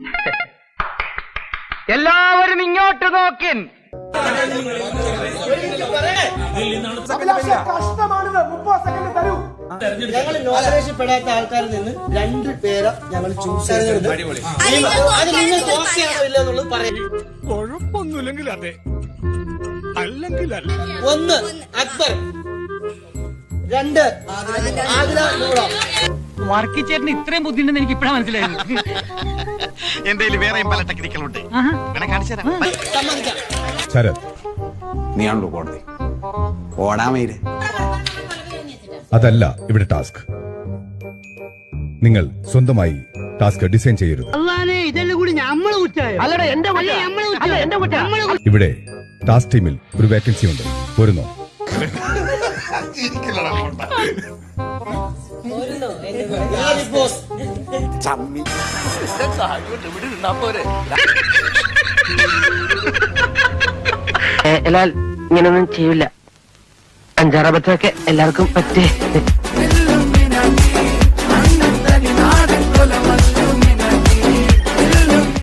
എല്ലാവരും ഇങ്ങോട്ട് നോക്കിൻ. കഷ്ടമാണിത്. മുപ്പത് സെക്കൻഡ് തരൂ. ഞങ്ങൾ ആൾക്കാരിൽ നിന്ന് രണ്ട് പേരെ ഞങ്ങൾ ചൂസ് അത് ഇല്ല എന്നുള്ളത് പറയാം. കുഴപ്പമൊന്നുമില്ലെങ്കിൽ അതെ. അല്ലെങ്കിൽ ഒന്ന് അക്ബർ. രണ്ട് ആഗ്രഹ നൂറ വർക്കിച്ചേട്ടന് ഇത്രയും ബുദ്ധിയുണ്ടെന്ന് എനിക്ക് ഇപ്പഴാ മനസ്സിലായത്. എന്റെ വേറെയും പല ടെക്നിക്കലുണ്ട് കാണിച്ചു തരാം. ശരത്. നീയാണല്ലോ കോടതി ഓടാമയിൽ അതല്ല ഇവിടെ ടാസ്ക്. നിങ്ങൾ സ്വന്തമായി ടാസ്ക് ഡിസൈൻ ചെയ്യരുത്. ഇവിടെ ടാസ്ക് ടീമിൽ ഒരു വേക്കൻസി ഉണ്ട്. പോരുന്നോ? എന്നാൽ ഇങ്ങനൊന്നും ചെയ്യില്ല അഞ്ചാറാപത്തൊക്കെ എല്ലാവർക്കും പറ്റേ.